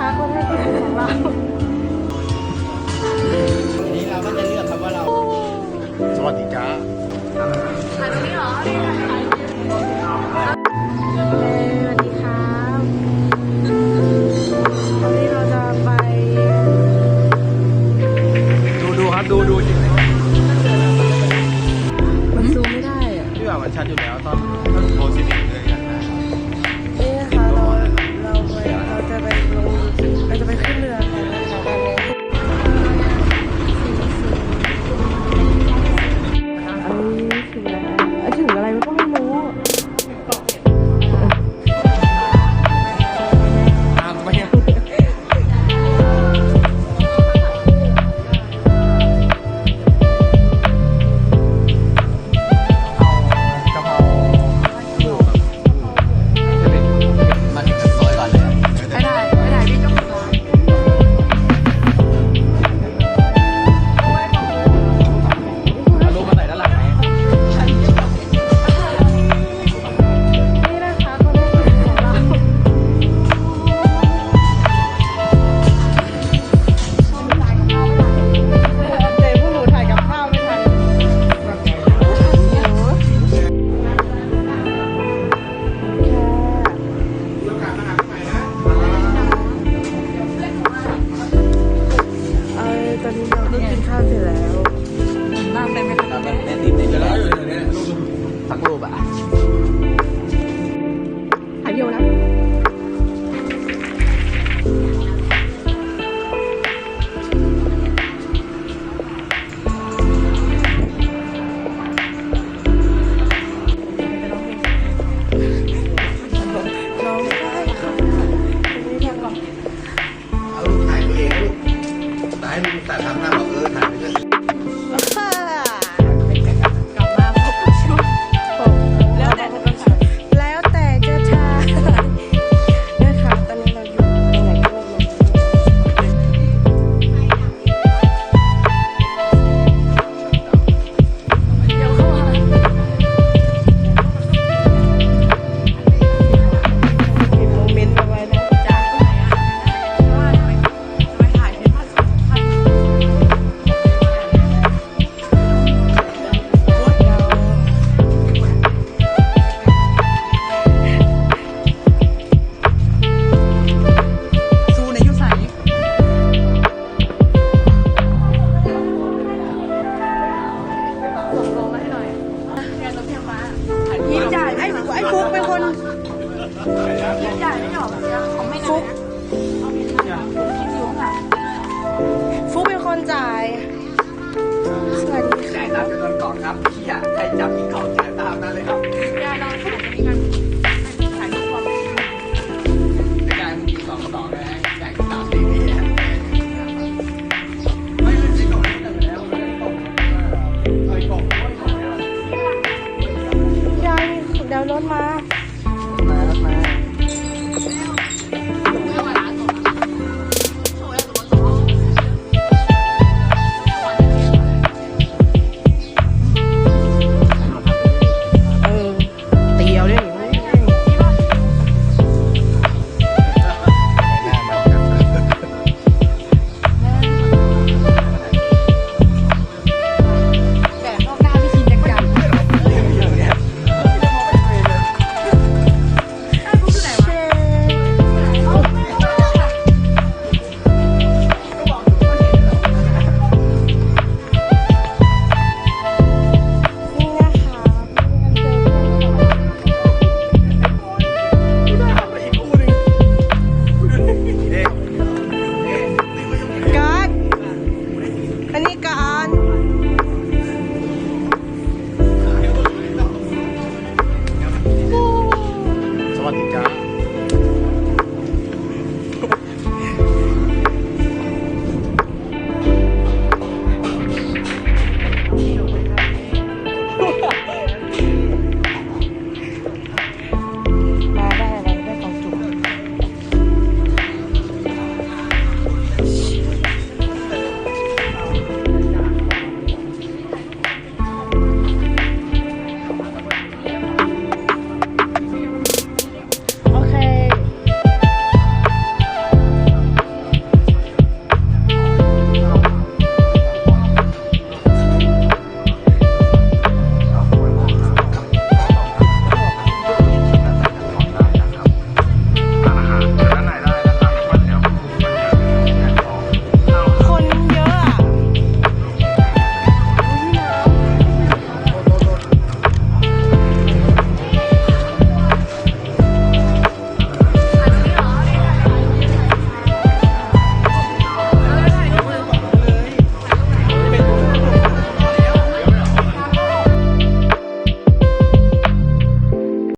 ค้าคนแรกของเรานี้เราก็จะเลือกครัว่าเรา สวัสดีจ้าอันนี้เหรอสวัสดีครัวันนี้เราจะไป ดูดูครับดูดูจริงมันซูมไม่ได้อะที่แบบมันชัดอยู่แล้วตอนตอโพสิทีฟ จัใครจับกินของแจกตามนั้นเลยครับเวลาเราสนุกกันนี่มันถ่ายรูปพร้อมกันไม่ได้มึงกิสองสองเลยแจกสามสี่ทีนะไม่ไม่กินของแต่ล้วไม่ได้ตกไอ้ตกยายดาวรถมา Ikan.